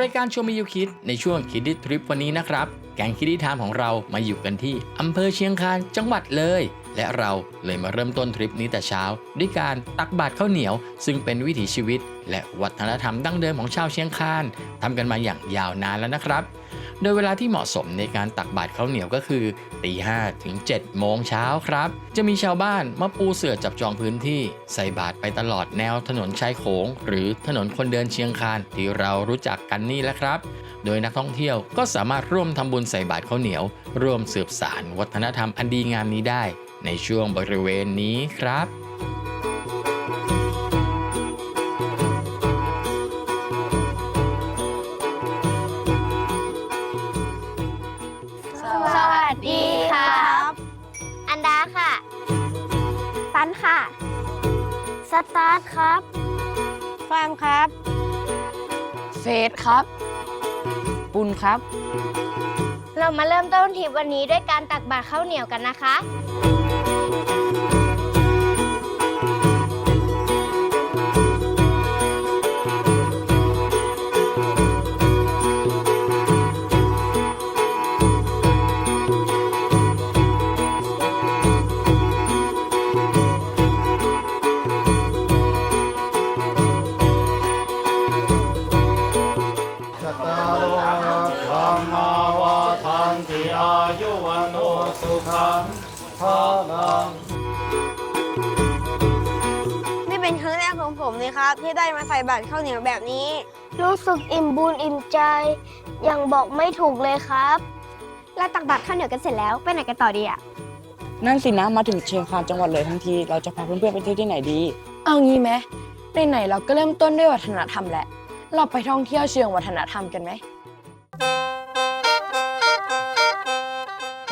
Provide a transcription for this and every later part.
รายการชมมิวคิดในช่วงคิดดิทริปวันนี้นะครับ แกงคิดดิทามของเรามาอยู่กันที่อำเภอเชียงคานจังหวัดเลย และเราเลยมาเริ่มต้นทริปนี้แต่เช้า ด้วยการตักบาตรข้าวเหนียว ซึ่งเป็นวิถีชีวิต และวัฒนธรรมดั้งเดิมของชาวเชียงคานทำกันมาอย่างยาวนานแล้วนะครับ โดยเวลาที่เหมาะสมในการตักบาตรข้าวเหนียวก็คือตีห้ถึง7โมงเช้าครับ จะมีชาวบ้านมาปูเสื่อจับจองพื้นที่ใส่บาตรไปตลอดแนวถนนชายโขง หรือถนนคนเดินเชียงคานที่เรารู้จักกันนี่แหละครับ โดยนักท่องเที่ยวก็สามารถร่วมทำบุญใส่บาตรข้าวเหนียว ร่วมสืบสารวัฒนธรรมอันดีงามนี้ได้ ในช่วงบริเวณนี้ครับ ตาร์ทครับฟาร์มครับ เฟสครับ ปุณครับ เรามาเริ่มต้นทริปวันนี้ด้วยการตักบาตรข้าวเหนียวกันนะคะ ครับที่ได้มาใส่บาตรข้าวเหนียวแบบนี้ รู้สึกอิ่มบุญอิ่มใจ ยังบอกไม่ถูกเลยครับแล้วตักบาตรข้าวเหนียวกันเสร็จแล้วไปไหนกันต่อดีอะนั่นสินะมาถึงเชียงคานจังหวัดเลยทั้งทีเราจะพาเพื่อนๆไปเที่ยวที่ไหนดี เอางี้ไหมไหนๆเราก็เริ่มต้นด้วยวัฒนธรรมแหละ เราไปท่องเที่ยวเชิงวัฒนธรรมกันไหมโ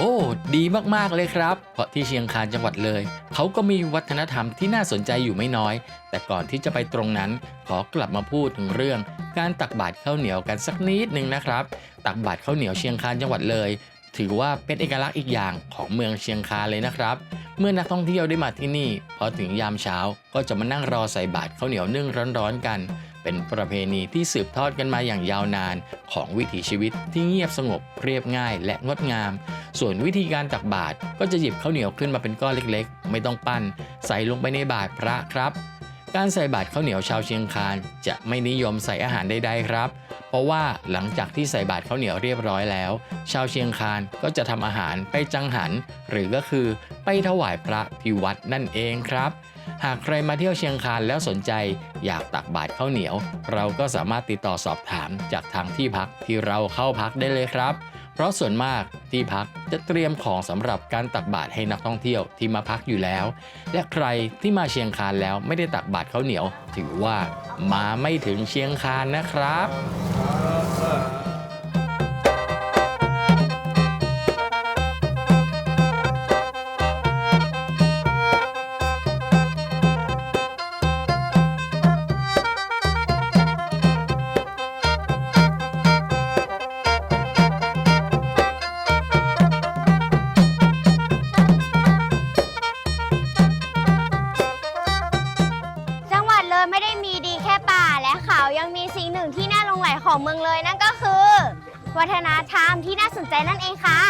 อ้ ดีมากๆเลยครับ เพราะที่เชียงคานจังหวัดเลย เขาก็มีวัฒนธรรมที่น่าสนใจอยู่ไม่น้อย แต่ก่อนที่จะไปตรงนั้น ขอกลับมาพูดถึงเรื่อง การตักบาตรข้าวเหนียวกันสักนิดหนึ่งนะครับ ตักบาตรข้าวเหนียวเชียงคานจังหวัดเลย ถือว่าเป็นเอกลักษณ์อีกอย่างของเมืองเชียงคานเลยนะครับ เมื่อนักท่องเที่ยวได้มาที่นี่ พอถึงยามเช้าก็จะมานั่งรอใส่บาตรข้าวเหนียวนึ่งร้อนๆกัน เป็นประเพณีที่สืบทอดกันมาอย่างยาวนานของวิถีชีวิตที่เงียบสงบเรียบง่ายและงดงาม ส่วนวิธีการตักบาตรก็จะหยิบข้าวเหนียวขึ้นมาเป็นก้อนเล็กๆ ไม่ต้องปั้น ใส่ลงไปในบาตรพระครับ การใส่บาตรข้าวเหนียวชาวเชียงคานจะไม่นิยมใส่อาหารใดๆครับ เพราะว่าหลังจากที่ใส่บาตรข้าวเหนียวเรียบร้อยแล้ว ชาวเชียงคานก็จะทำอาหารไปจังหัน หรือก็คือไปถวายพระที่วัดนั่นเองครับ หากใครมาเที่ยวเชียงคานแล้วสนใจอยากตักบาตรข้าวเหนียว เราก็สามารถติดต่อสอบถามจากทางที่พักที่เราเข้าพักได้เลยครับ เพราะส่วนมากที่พักจะเตรียมของสำหรับการตักบาตรให้นักท่องเที่ยวที่มาพักอยู่แล้ว และใครที่มาเชียงคานแล้วไม่ได้ตักบาตรข้าวเหนียว ถือว่ามาไม่ถึงเชียงคานนะครับ วัฒนธรรมที่น่าสนใจนั่นเองค่ะ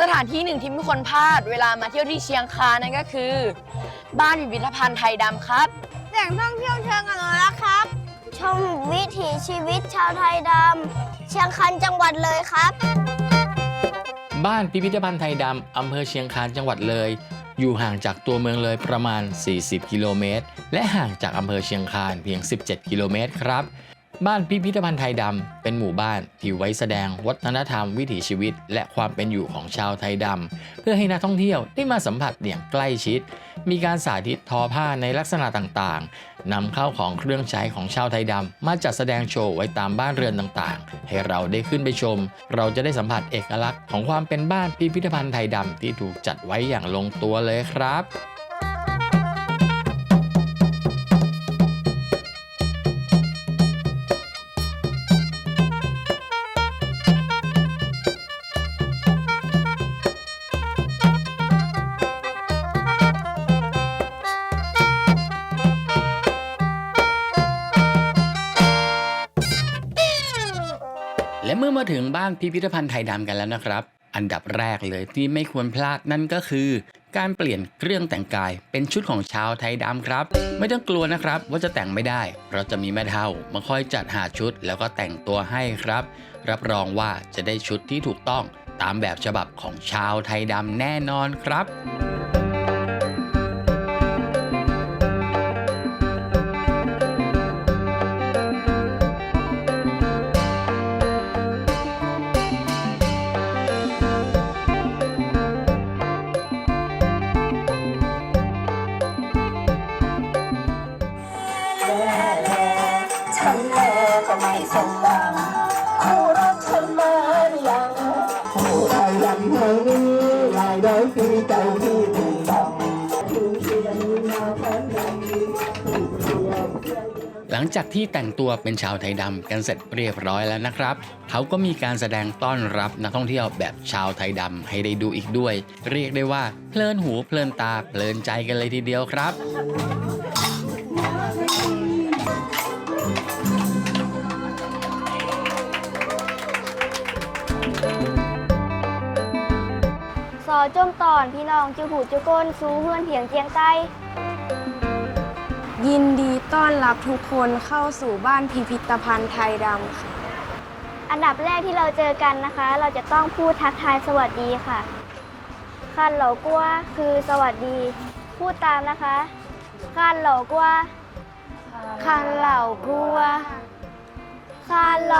สถานที่หนึ่งที่ไม่ควรพลาดเวลามาเที่ยวที่เชียงคานนั่นก็คือ บ้านพิพิธภัณฑ์ไทยดำครับ แหล่งท่องเที่ยวเชิงอนุรักษ์ครับ ชมวิถีชีวิตชาวไทยดำเชียงคานจังหวัดเลยครับ บ้านพิพิธภัณฑ์ไทยดำอำเภอเชียงคานจังหวัดเลย อยู่ห่างจากตัวเมืองเลยประมาณ 40 กิโลเมตร และห่างจากอำเภอเชียงคานเพียง 17 กิโลเมตรครับ บ้านพิพิธภัณฑ์ไทยดำ เป็นหมู่บ้านที่ไว้แสดงวัฒนธรรมวิถีชีวิต และความเป็นอยู่ของชาวไทยดำ เพื่อให้นักท่องเที่ยวได้มาสัมผัสอย่างใกล้ชิด มีการสาธิตทอผ้าในลักษณะต่างๆนำเข้าของเครื่องใช้ของชาวไทยดำ มาจัดแสดงโชว์ไว้ตามบ้านเรือนต่างๆ ให้เราได้ขึ้นไปชม เราจะได้สัมผัสเอกลักษณ์ของความเป็นบ้านพิพิธภัณฑ์ไทยดำที่ถูกจัดไว้อย่างลงตัวเลยครับ มาถึงบ้านพิพิธภัณฑ์ไทยดำกันแล้วนะครับ อันดับแรกเลยที่ไม่ควรพลาดนั่นก็คือ การเปลี่ยนเครื่องแต่งกายเป็นชุดของชาวไทยดำครับ ไม่ต้องกลัวนะครับว่าจะแต่งไม่ได้ เราจะมีแม่เฒ่ามาคอยจัดหาชุดแล้วก็แต่งตัวให้ครับ รับรองว่าจะได้ชุดที่ถูกต้องตามแบบฉบับของชาวไทยดำแน่นอนครับ ฉันแลก็ไม่สมหวังคู่รักฉันมาอยังคู่ไทยดำเมืองนี้หลายร้อยปีเจ้าที่ถึงดังถึงเชียงนาแทนดังถูกเรียกหลังจากที่แต่งตัวเป็นชาวไทยดำกันเสร็จเรียบร้อยแล้วนะครับ เขาก็มีการแสดงต้อนรับนักท่องเที่ยวแบบชาวไทยดำให้ได้ดูอีกด้วย เรียกได้ว่าเพลินหูเพลินตาเพลินใจกันเลยทีเดียวครับ สอจมตอนพี่น้องจูหูจูก้นสู้เพื่อนเพียงเจียงใต้ยินดีต้อนรับทุกคนเข้าสู่บ้านพิพิธภัณฑ์ไทยดำค่ะ อันดับแรกที่เราเจอกันนะคะ เราจะต้องพูดทักทายสวัสดีค่ะ คันเหล่ากัวคือสวัสดี พูดตามนะคะ คันเหล่ากัว คันเหล่ากัวคันเ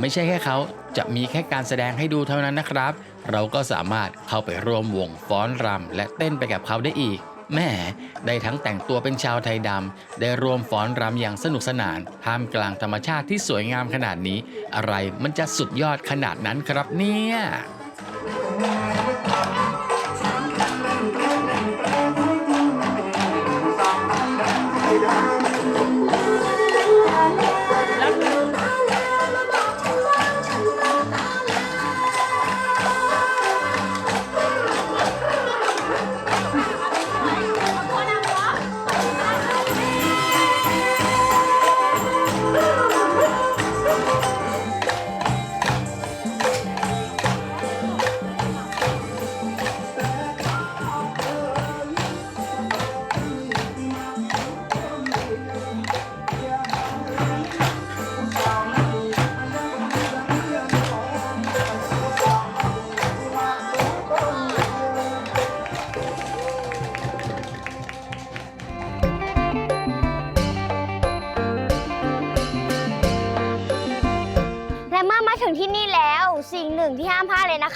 ไม่ใช่แค่เขาจะมีแค่การแสดงให้ดูเท่านั้นนะครับ เราก็สามารถเข้าไปร่วมวงฟ้อนรำและเต้นไปกับเขาได้อีกแม่ได้ทั้งแต่งตัวเป็นชาวไทยดำ ได้รวมฟ้อนรำอย่างสนุกสนาน ท่ามกลางธรรมชาติที่สวยงามขนาดนี้ อะไรมันจะสุดยอดขนาดนั้นครับเนี่ย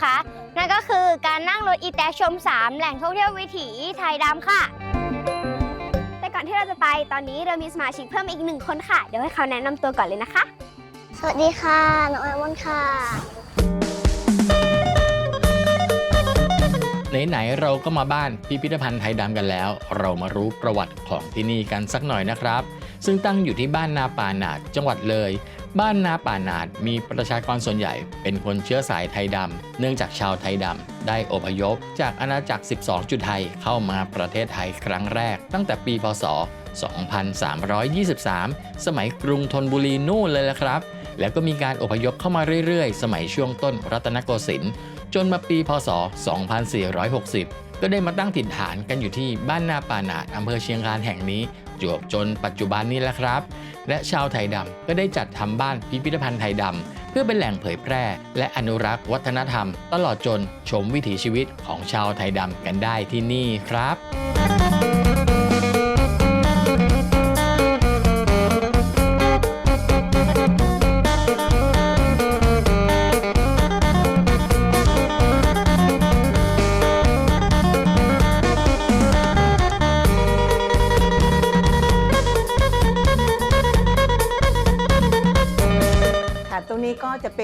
นะคะ นั่นก็คือการนั่งรถอีแตกชม 3 แหล่งท่องเที่ยววิถีไทยดำค่ะ แต่ก่อนที่เราจะไปตอนนี้เรามีสมาชิกเพิ่มอีกหนึ่งคนค่ะ เดี๋ยวให้เขาแนะนำตัวก่อนเลยนะคะ สวัสดีค่ะน้องไอมอนค่ะ ไหนๆเราก็มาบ้านพิพิธภัณฑ์ไทยดำกันแล้ว เรามารู้ประวัติของที่นี่กันสักหน่อยนะครับ ซึ่งตั้งอยู่ที่บ้านนาป่าหนาดจังหวัดเลย บ้านนาป่านาดมีประชากรส่วนใหญ่เป็นคนเชื้อสายไทยดำ เนื่องจากชาวไทยดำ ได้อพยพ จากอาณาจักร 12 จุดไทยเข้ามาประเทศไทยครั้งแรก ตั้งแต่ปีพศ 2323 สมัยกรุงธนบุรีนู่นเลยละครับ แล้วก็มีการอพยพเข้ามาเรื่อยๆ สมัยช่วงต้นรัตนโกสินทร์จนมาปีพศ 2460 ก็ได้มาตั้งถิ่นฐานกันอยู่ที่บ้านนาป่านาดอำเภอเชียงคานแห่งนี้ จวบจนปัจจุบันนี้แหละครับ และชาวไทยดำก็ได้จัดทำบ้านพิพิธภัณฑ์ไทยดำเพื่อเป็นแหล่งเผยแพร่ และอนุรักษ์วัฒนธรรม ตลอดจนชมวิถีชีวิตของชาวไทยดำกันได้ที่นี่ครับ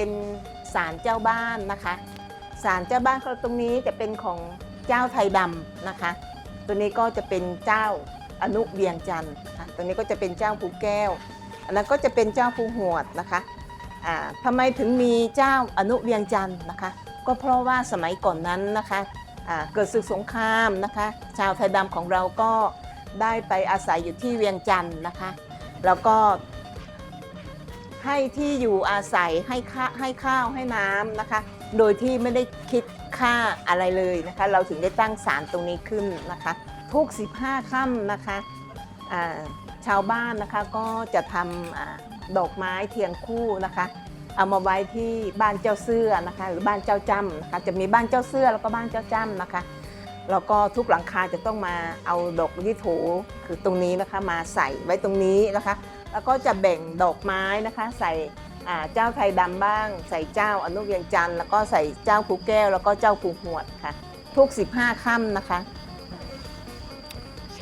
เป็นศาลเจ้าบ้านนะคะศาลเจ้าบ้านเขาตรงนี้จะเป็นของเจ้าไทยดำนะคะ ตัวนี้ก็จะเป็นเจ้าอนุเวียงจันทร์ค่ะตัวนี้ก็จะเป็นเจ้าภูแก้วอันนั้นก็จะเป็นเจ้าภูหวดนะคะอ่าทำไมถึงมีเจ้าอนุเวียงจันทร์นะคะ ก็เพราะว่าสมัยก่อนนั้นนะคะเกิดศึกสงครามนะคะ ชาวไทยดำของเราก็ได้ไปอาศัยอยู่ที่เวียงจันทร์นะคะ แล้วก็ ให้ที่อยู่อาศัยให้ข้าให้ข้าวให้น้ำนะคะ โดยที่ไม่ได้คิดค่าอะไรเลยนะคะ เราถึงได้ตั้งศาลตรงนี้ขึ้นนะคะ ทุก 15ค่ำนะคะชาวบ้านนะคะก็จะทำอดอกไม้เทียนคู่นะคะ เอามาไว้ที่บ้านเจ้าเสื้อนะคะ หรือบ้านเจ้าจำนะคะจะมีบ้านเจ้าเสื้อแล้วก็บ้านเจ้าจำนะคะแล้วก็ทุกหลังคาจะต้องมาเอาดอกยี่โถคือตรงนี้นะคะมาใส่ไว้ตรงนี้นะคะ แล้วก็จะแบ่งดอกไม้นะคะ ใส่เจ้าไทยดำบ้าง ใส่เจ้าอนุเวียงจันทร์แล้วก็ใส่เจ้าภูแก้ว แล้วก็เจ้าภูหวดค่ะ ทุก 15ค่ำนะคะ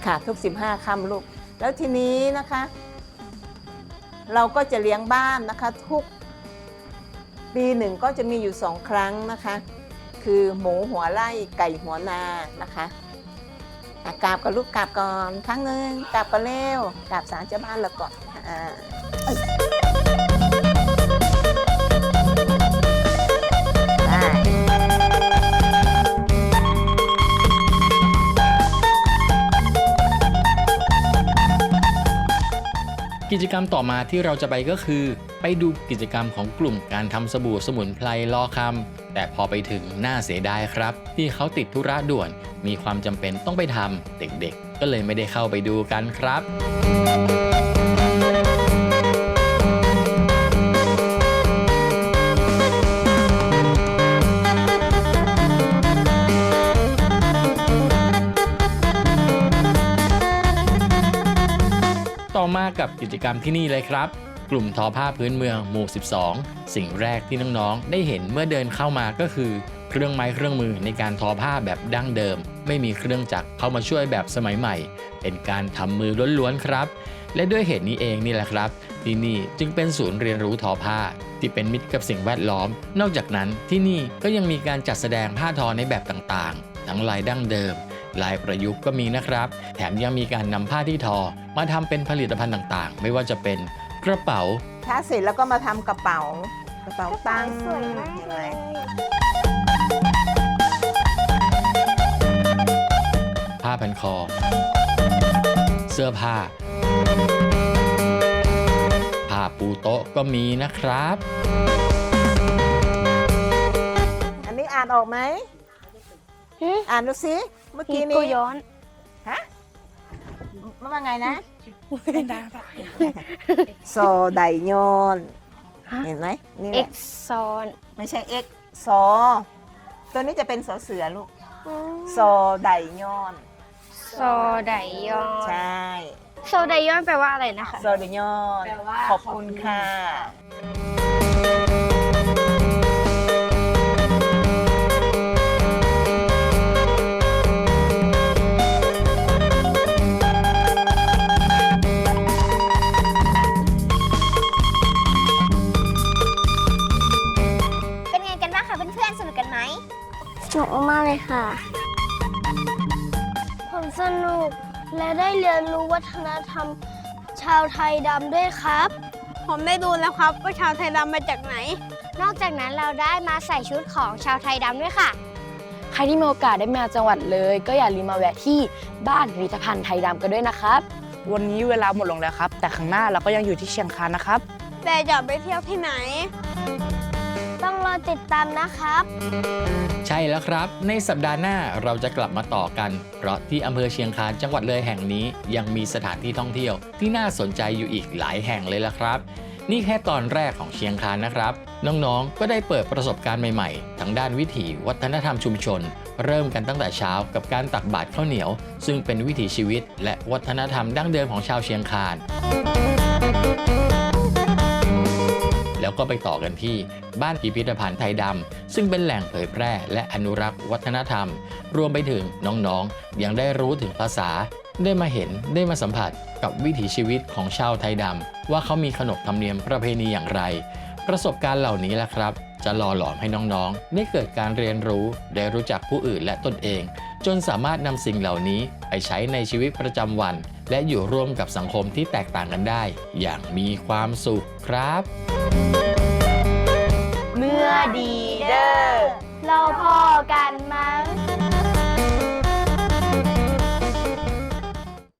ค่ะทุก 15ค่ำลูก แล้วทีนี้นะคะ เราก็จะเลี้ยงบ้านนะคะทุกปีหนึ่งก็จะมีอยู่สองครั้งนะคะ คือหมูหัวไร่ไก่หัวนานะคะกราบกับลูกกราบก่อนครั้งหนึ่งกราบกันเร็วกราบสารเจ้าบ้านแล้วก่อน กิจกรรมต่อมาที่เราจะไปก็คือ ไปดูกิจกรรมของกลุ่มการทำสบู่สมุนไพรลอคำแต่พอไปถึงน่าเสียดายครับ ที่เขาติดธุระด่วน มีความจำเป็นต้องไปทำเด็กๆ ก็เลยไม่ได้เข้าไปดูกันครับ มากับกิจกรรมที่นี่เลยครับ กลุ่มทอผ้าพื้นเมืองหมู่ 12 สิ่งแรกที่น้องๆ ได้เห็นเมื่อเดินเข้ามาก็คือ เครื่องไม้เครื่องมือในการทอผ้าแบบดั้งเดิม ไม่มีเครื่องจักรเข้ามาช่วยแบบสมัยใหม่ เป็นการทำมือล้วนๆครับ และด้วยเหตุนี้เองนี่แหละครับที่นี่จึงเป็นศูนย์เรียนรู้ทอผ้า ที่เป็นมิตรกับสิ่งแวดล้อม นอกจากนั้นที่นี่ก็ยังมีการจัดแสดงผ้าทอในแบบต่างๆ ทั้งลายดั้งเดิม ลายประยุกต์ก็มีนะครับ แถมยังมีการนำผ้าที่ทอ มาทำเป็นผลิตภัณฑ์ต่างๆ ไม่ว่าจะเป็นกระเป๋า ถ้าเสร็จแล้วก็มาทำกระเป๋ากระเป๋าตั้งสวยมากเห็นเลไหมยผ้าพันคอ เสื้อผ้า ผ้าปูโต๊ะก็มีนะครับ อันนี้อ่านออกไหม หึอ่านดูสิเมื่อกี้กูนี้ย้อน ฮะมันว่าไงนะ โซไดโยนฮะ เห็นไหมนี่แหเอ็ละกซอนไม่ใช่ X โซตัวนี้จะเป็นสอเสือลูกโซไดโยนโซไดยอน ใช่ โซไดยอนแปลว่าอะไรนะคะ โซไดโยนขอบคุณค่ะเป็นาวไทยดำด้วยครับ ผมได้ดูแล้วครับว่าชาวไทยดำมาจากไหน นอกจากนั้นเราได้มาใส่ชุดของชาวไทยดำด้วยค่ะ ใครที่มีโอกาสได้มาจังหวัดเลย ก็อย่าลืมมาแวะที่บ้านพิพิธภัณฑ์ไทยดำกันด้วยนะครับ วันนี้เวลาหมดลงแล้วครับ แต่ข้างหน้าเราก็ยังอยู่ที่เชียงคานนะครับ แต่จะไปเที่ยวที่ไหน ติดตามนะครับ ใช่แล้วครับ ในสัปดาห์หน้าเราจะกลับมาต่อกัน เพราะที่อำเภอเชียงคานจังหวัดเลยแห่งนี้ ยังมีสถานที่ท่องเที่ยว ที่น่าสนใจอยู่อีกหลายแห่งเลยละครับ นี่แค่ตอนแรกของเชียงคานนะครับ น้องๆ ก็ได้เปิดประสบการณ์ใหม่ๆทั้งด้านวิถีวัฒนธรรมชุมชน เริ่มกันตั้งแต่เช้ากับการตักบาตรข้าวเหนียว ซึ่งเป็นวิถีชีวิต และวัฒนธรรมดั้งเดิมของชาวเชียงคาน แล้วก็ไปต่อกันที่บ้านพิพิธภัณฑ์ไทยดำ ซึ่งเป็นแหล่งเผยแพร่และอนุรักษ์วัฒนธรรม รวมไปถึงน้องๆ ยังได้รู้ถึงภาษา ได้มาเห็นได้มาสัมผัสกับวิถีชีวิตของชาวไทยดำ ว่าเขามีขนบธรรมเนียมประเพณีอย่างไร ประสบการณ์เหล่านี้แหละครับ จะหล่อหลอมให้น้องๆ ได้เกิดการเรียนรู้ได้รู้จักผู้อื่นและตนเอง จนสามารถนำสิ่งเหล่านี้ไปใช้ในชีวิตประจำวันและอยู่ร่วมกับสังคมที่แตกต่างกันได้ อย่างมีความสุขครับ เมื่อดีเด้อเราพอกันมั้ง